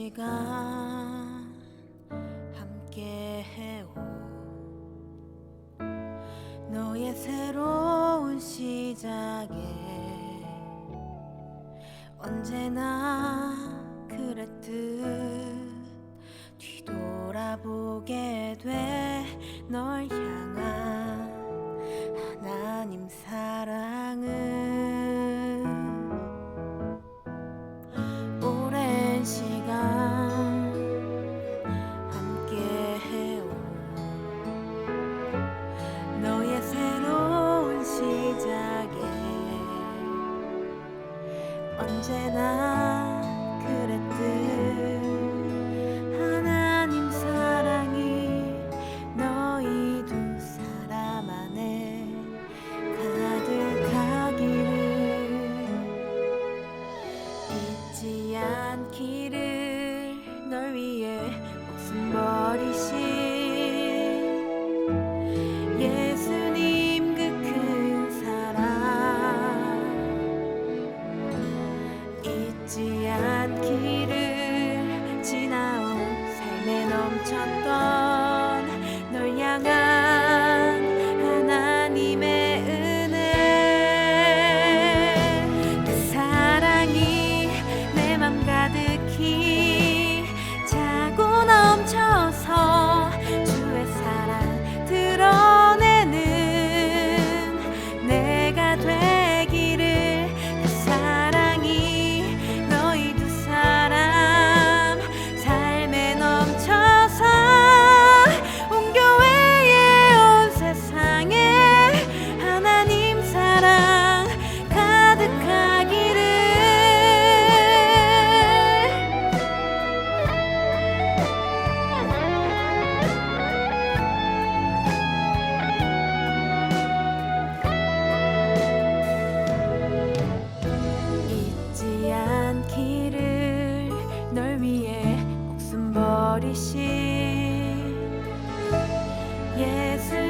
시간 함께 해오. 너의 새로운 시작에 언제나 그랬듯 뒤돌아보게 돼 널 향한 언제나 그랬듯 하나님 사랑이 너희 두 사람 안에 가득하기를 잊지 않기를 널 위해 목숨 버리신 널 위해 목숨 버리신 예수